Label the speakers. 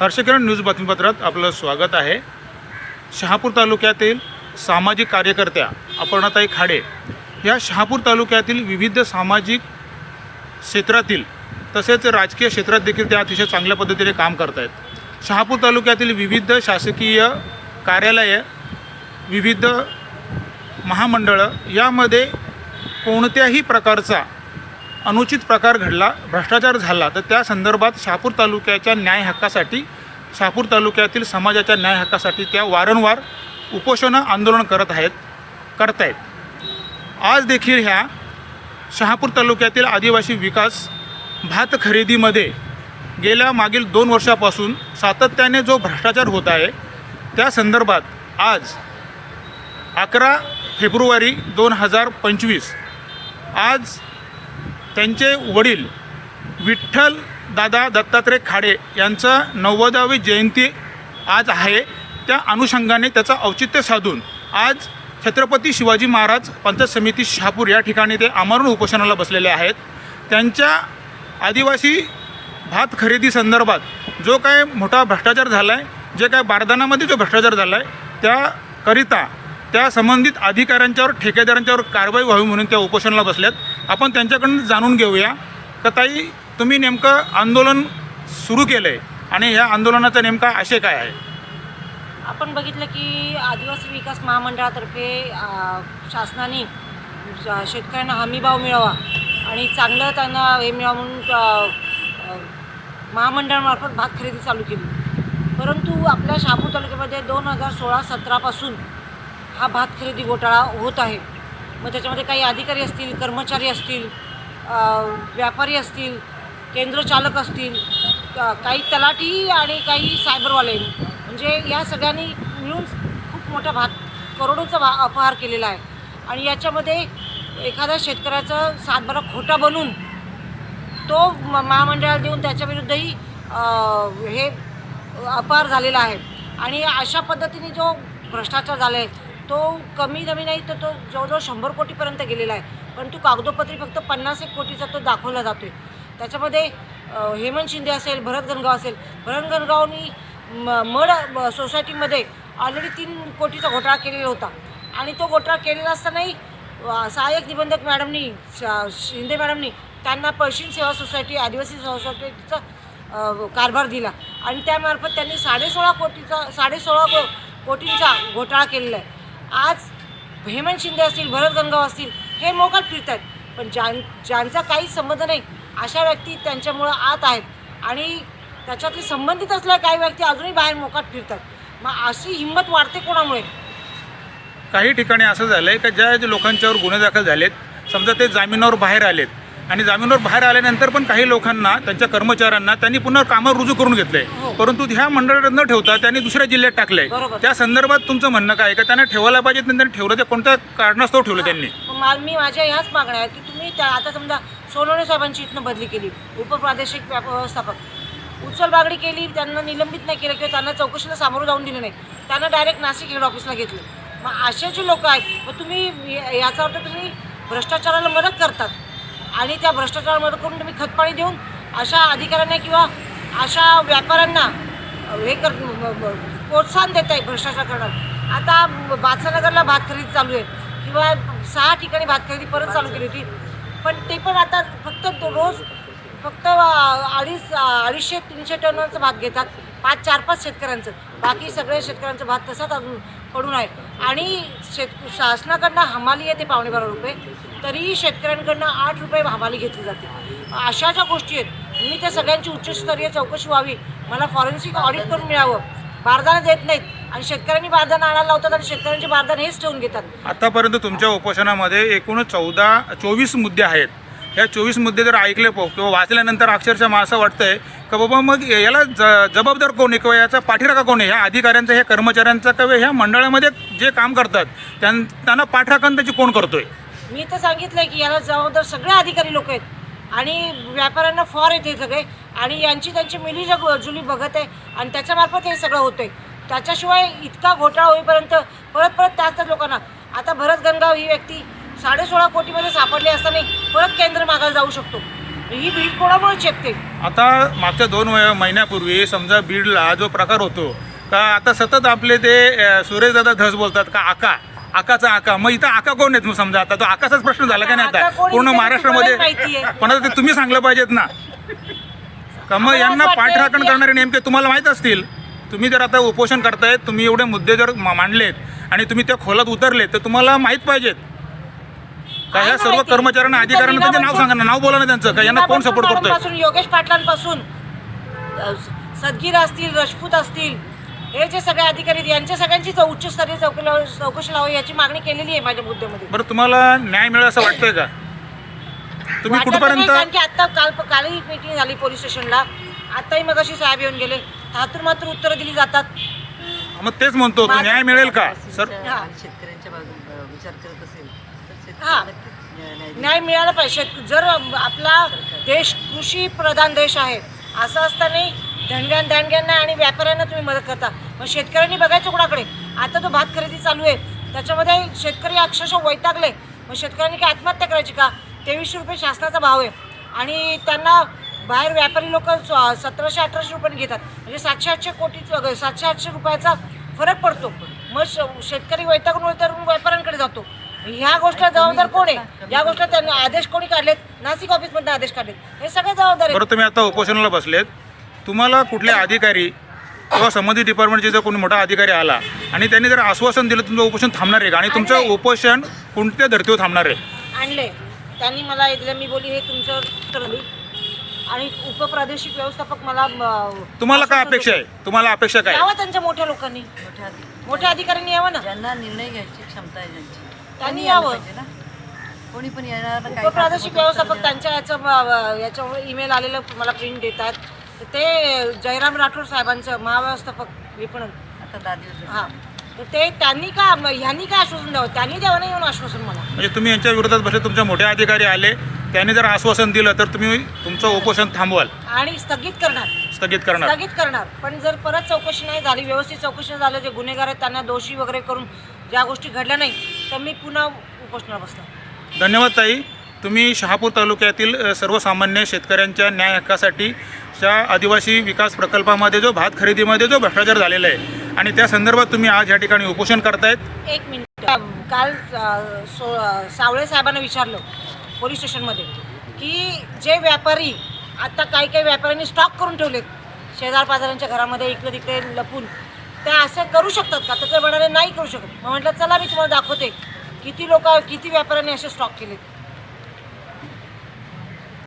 Speaker 1: हर्षकिरण news बातमीपत्रात आपलं स्वागत आहे. शहापूर तालुक्यातील सामाजिक कार्यकर्त्या अपर्णाताई खाडे या शहापूर तालुक्यातील विविध सामाजिक क्षेत्रातील तसेच राजकीय क्षेत्रात देखील त्या अतिशय चांगल्या पद्धतीने काम करत आहेत शहापूर तालुक्यातील विविध शासकीय कार्यालये विविध महामंडळं यामध्ये कोणत्याही प्रकारचा अनुचित प्रकार घडला भ्रष्टाचार झाला तर त्या संदर्भात शहापूर तालुक्याच्या न्याय हक्कासाठी शहापूर तालुक्यातील समाजाच्या न्याय हक्कासाठी त्या वारंवार उपोषणं आंदोलन करत आहेत करतायत. आज देखील ह्या शहापूर तालुक्यातील आदिवासी विकास भात खरेदीमध्ये गेल्या मागील दोन वर्षापासून सातत्याने जो भ्रष्टाचार होत आहे त्या संदर्भात आज अकरा फेब्रुवारी दोन हजार पंचवीस आज त्यांचे वडील विठ्ठल दादा दत्तात्रय खाडे यांचं नव्वदावी जयंती आज आहे. त्या अनुषंगाने त्याचं औचित्य साधून आज छत्रपती शिवाजी महाराज पंचायत समिती शहापूर या ठिकाणी ते आमरण उपोषणाला बसलेले आहेत. त्यांच्या आदिवासी भात खरेदी संदर्भात जो काय मोठा भ्रष्टाचार झाला आहे जे काय बारदानामध्ये जो भ्रष्टाचार झाला आहे त्याकरिता त्या संबंधित अधिकाऱ्यांच्यावर ठेकेदारांच्यावर कारवाई व्हावी म्हणून त्या उपोषणाला बसल्यात. आपण त्यांच्याकडून जाणून घेऊया. का ताई तुम्ही नेमकं आंदोलन सुरू केलं आहे आणि ह्या आंदोलनाचा नेमका आशय काय आहे?
Speaker 2: आपण बघितलं की आदिवासी विकास महामंडळातर्फे शासनाने श- शेतकऱ्यांना हमीभाव मिळावा आणि चांगलं त्यांना हे मिळावं म्हणून महामंडळामार्फत भात खरेदी चालू केली. परंतु आपल्या शहापूर तालुक्यामध्ये दोन हजार सोळा सतरापासून हा भात खरेदी घोटाळा होत आहे. मग त्याच्यामध्ये काही अधिकारी असतील कर्मचारी असतील व्यापारी असतील केंद्रचालक असतील काही तलाठी आणि काही सायबरवाले. म्हणजे या सगळ्यांनी मिळून खूप मोठा भात करोडोचा भा अपहार केलेला आहे. आणि याच्यामध्ये एखाद्या शेतकऱ्याचं सातबारा खोटा बनून तो म- महामंडळाला देऊन त्याच्याविरुद्धही हे अपहार झालेला आहे. आणि अशा पद्धतीने जो भ्रष्टाचार झाला आहे तो कमी कमी नाही तर तो जवळजवळ शंभर कोटीपर्यंत गेलेला आहे. पण तो कागदोपत्री फक्त पन्नास एक कोटीचा तो दाखवला जातो आहे त्याच्यामध्ये हेमंत शिंदे असेल भरत गणगाव असेल भरत गणगावनी म मड सोसायटीमध्ये ऑलरेडी तीन कोटीचा घोटाळा केलेला होता. आणि तो घोटाळा केलेला असतानाही सहाय्यक निबंधक मॅडमनी श- शिंदे मॅडमनी त्यांना पश्चिम सेवा सोसायटी आदिवासी सोसायटीचा कारभार दिला. आणि त्यामार्फत त्यांनी साडेसोळा कोटीचा साडेसोळा को कोटींचा घोटाळा केलेला आहे. आज हेमंत शिंदे असतील भरत गंगाव असतील हे मोकाट फिरत आहेत पण ज्यां ज्यांचा काही संबंध नाही अशा व्यक्ती त्यांच्यामुळं आत आहेत. आणि त्याच्यातले संबंधित असलेल्या काही व्यक्ती अजूनही बाहेर मोकाट फिरतात मग अशी हिंमत वाढते कोणामुळे?
Speaker 1: काही ठिकाणी असं झालं आहे का ज्या ज्या लोकांच्यावर गुन्हे दाखल झालेत समजा ते जामिनावर बाहेर आलेत आणि जामिनावर बाहेर आल्यानंतर पण काही लोकांना त्यांच्या कर्मचाऱ्यांना त्यांनी पुन्हा कामावर रुजू करून घेतले.
Speaker 2: हो.
Speaker 1: परंतु ह्या मंडळात न ठेवता त्यांनी दुसऱ्या जिल्ह्यात टाकलंय.
Speaker 2: बरोबर.
Speaker 1: त्या संदर्भात तुमचं म्हणणं काय का त्यांना ठेवायला पाहिजे त्यांनी ठेवलं? ते कोणत्या कारणास्तव ठेवलं त्यांनी?
Speaker 2: मा- मी माझ्या ह्याच मागण्या आहेत की तुम्ही त्या आता समजा सोनवणे साहेबांची इथनं बदली केली उपप्रादेशिक व्यवस्थापक. उचल बागडी केली त्यांना निलंबित नाही केलं किंवा त्यांना चौकशीला सामोरं जाऊन दिलं नाही. त्यांना डायरेक्ट नाशिक हेड ऑफिसला घेतलं. मग असे जे लोक आहेत मग तुम्ही याचा अर्थ तुम्ही भ्रष्टाचाराला मदत करतात. आणि त्या भ्रष्टाचारामध्ये करून तुम्ही खतपाणी देऊन अशा अधिकाऱ्यांना किंवा अशा व्यापाऱ्यांना हे कर प्रोत्साहन देत आहे भ्रष्टाचार करणार. आता बादशानगरला भात खरेदी चालू आहे. किंवा सहा ठिकाणी भात खरेदी परत चालू केली होती. पण ते पण आता फक्त रोज फक्त अडीच अडीचशे तीनशे टनांचं भात घेतात. पाच चार पाच शेतकऱ्यांचं. बाकी सगळ्या शेतकऱ्यांचं भात तसाच अजून पडून आहे. आणि शेत शासनाकडनं हमाली आहे ते पावणेबारा रुपये. तरीही शेतकऱ्यांकडनं आठ रुपये हमाली घेतली जाते. अशा ज्या गोष्टी आहेत मी त्या सगळ्यांची उच्चस्तरीय चौकशी व्हावी. मला फॉरेन्सिक ऑडिट करून मिळावं. बारदाना देत नाहीत. आणि शेतकऱ्यांनी बारदान आणायला लावतात आणि शेतकऱ्यांचे बारदान हेच ठेवून घेतात.
Speaker 1: आतापर्यंत तुमच्या उपोषणामध्ये एकूण चौदा चोवीस मुद्दे आहेत. ह्या चोवीस मुद्दे जर ऐकले प- किंवा वाचल्यानंतर अक्षरशः मला असं वाटतंय का बाबा मग याला ज जबाबदार कोण आहे किंवा याचा पाठीराखा कोण आहे? ह्या अधिकाऱ्यांचा ह्या कर्मचाऱ्यांचा किंवा ह्या मंडळामध्ये जे काम करतात त्यां त्यांना पाठराखण त्याची कोण करतोय?
Speaker 2: मी तर सांगितलंय की याला जबाबदार सगळे अधिकारी लोक आहेत. आणि व्यापाऱ्यांना फॉर येते सगळे. आणि यांची त्यांची मिली जग जुली बघत आहे. आणि त्याच्यामार्फत हे सगळं होतंय. त्याच्याशिवाय इतका घोटाळा होईपर्यंत परत परत त्याच त्याच लोकांना. आता भरत गंगाव ही व्यक्ती साडेसोळा कोटीमध्ये सापडली असताना परत केंद्र मागायला जाऊ शकतो. ही भीड कोणामुळे चेपते?
Speaker 1: आता मागच्या दोन महिन्यापूर्वी समजा बीडला जो प्रकार होतो का आता सतत आपले ते अ, सुरेशदादा धस बोलतात का आका? आकाचा आका. मग इथं आका कोण आहेत मग समजा आता? तो आकाचाच प्रश्न झाला का नाही आता? पूर्ण महाराष्ट्रामध्ये. पण आता ते तुम्ही सांगलं पाहिजेत ना. का मग यांना पाठराखण करणारे नेमके तुम्हाला माहीत असतील. तुम्ही जर आता उपोषण करतायत तुम्ही एवढे मुद्दे जर मांडलेत आणि तुम्ही त्या खोलात उतरलेत तर तुम्हाला माहीत पाहिजेत. का
Speaker 2: ना
Speaker 1: सर्व. कर्मचाऱ्यांना अधिकाऱ्यांना त्यांचे नाव सांगा ना. नाव बोला ना त्यांचं. का यांना कोण सपोर्ट करतोय?
Speaker 2: योगेश पाटलांपासून. सदगीर असतील राजपूत असतील हे जे सगळे अधिकारी आहेत, यांच्या सगळ्यांची चौ- उच्चस्तरीय चौकशी लाव- चौकशी लावावी याची मागणी केलेली आहे माझ्या मुद्द्यामध्ये
Speaker 1: बरं तुम्हाला न्याय मिळेल असं वाटतंय का तुम्ही
Speaker 2: नाही,
Speaker 1: कुठपर्यंत
Speaker 2: कारण की आता काल कालही एक मीटिंग झाली पोलीस स्टेशनला आताही मग अशी साहेब येऊन गेले हातून मात्र उत्तरं दिली जातात
Speaker 1: मग तेच म्हणतो तो न्याय मिळेल का सर
Speaker 2: हा.
Speaker 3: आणि शेतकऱ्यांच्या बाजून विचार करत असेल तर
Speaker 2: हा.
Speaker 3: शेतकऱ्यांना नक्कीच न्याय न्याय देईल.
Speaker 2: न्याय मिळाला पाहिजे जर आपला देश कृषी प्रधान देश आहे असं असताना धनग्यान दांडग्यांना आणि व्यापाऱ्यांना तुम्ही मदत करता. मग शेतकऱ्यांनी बघायचं कोणाकडे? आता तो भात खरेदी चालू आहे. त्याच्यामध्ये शेतकरी अक्षरशः वैतागले. मग शेतकऱ्यांनी काय आत्महत्या करायची का? तेवीसशे रुपये शासनाचा भाव आहे. आणि त्यांना बाहेर व्यापारी लोक सतराशे अठराशे रुपये घेतात. म्हणजे सातशे आठशे कोटी सातशे आठशे रुपयाचा फरक पडतो. मग श- शेतकरी वैतागून वैतागून व्यापाऱ्यांकडे जातो. ह्या गोष्टीला जबाबदार कोण आहे? या गोष्टीला त्यांनी आदेश कोणी काढलेत? नाशिक ऑफिसमधून आदेश काढलेत. हे सगळे जबाबदार
Speaker 1: तुम्ही आता उपोषणाला बसलेत. तुम्हाला कुठले अधिकारी किंवा संबंधित डिपार्टमेंटचे जर कोणी मोठा अधिकारी आला आणि त्यांनी जर आश्वासन दिलं तुमचं उपोषण थांबणार आहे का? आणि तुमचं
Speaker 2: आणलंय.
Speaker 1: उपोषण कोणत्या धर्तीवर थांबणार आहे?
Speaker 2: आणले त्यांनी मला दिलं मी बोली हे तुमचं ठरली आणि उपप्रादेशिक व्यवस्थापक मला म,
Speaker 1: तुम्हाला काय अपेक्षा आहे? तुम्हाला अपेक्षा काय? आहे?
Speaker 2: यावं त्यांच्या मोठ्या लोकांनी.
Speaker 3: मोठ्या अधिक-
Speaker 2: मोठ्या अधिकाऱ्यांनी यावं ना.
Speaker 3: ज्यांना निर्णय घ्यायची क्षमता आहे ज्यांची.
Speaker 2: त्यांनी
Speaker 3: यायला
Speaker 2: यावं.
Speaker 3: पाहिजे ना? कोणी पण येणार काही
Speaker 2: उपप्रादेशिक व्यवस्थापक त्यांच्या याचं याच्यावर ईमेल आलेलं मला प्रिंट देतात. तर ते जयराम राठोड साहेबांचं महाव्यवस्थापक विपणन
Speaker 3: आता दिवस
Speaker 2: हां. तर ते त्यांनी का म- ह्यांनी काय आश्वासन द्यावं? त्यांनी द्यावं नाही येऊन आश्वासन मला.
Speaker 1: म्हणजे तुम्ही यांच्या विरोधात बसले तुमचे मोठे अधिकारी आले त्यांनी जर आश्वासन दिलं तर तुम्ही तुमचं उपोषण थांबवाल.
Speaker 2: आणि स्थगित करणार.
Speaker 1: स्थगित करणार.
Speaker 2: स्थगित करणार. पण जर परत चौकशी नाही झाली व्यवस्थित चौकशी झालं जे गुन्हेगार आहेत त्यांना दोषी वगैरे करून ज्या गोष्टी घडल्या नाही तर मी पुन्हा उपोषणाला बसणार.
Speaker 1: धन्यवाद ताई. तुम्ही शहापूर तालुक्यातील सर्वसामान्य शेतकऱ्यांच्या न्याय हक्कासाठी च्या आदिवासी विकास प्रकल्पामध्ये जो भात खरेदीमध्ये जो भ्रष्टाचार झालेला आहे आणि त्या संदर्भात तुम्ही आज या ठिकाणी उपोषण करतायत.
Speaker 2: एक मिनिट. काल सो सावळे साहेबांना विचारलं पोलीस स्टेशनमध्ये की जे व्यापारी आता काही काही व्यापाऱ्यांनी स्टॉक करून ठेवलेत शेजार पाजारांच्या घरामध्ये इकडे तिकडे लपून त्या असं करू शकतात का? तर ते म्हणाले नाही करू शकत. मग म्हटलं चला मी तुम्हाला दाखवते किती लोक किती व्यापाऱ्यांनी असे स्टॉक केलेत.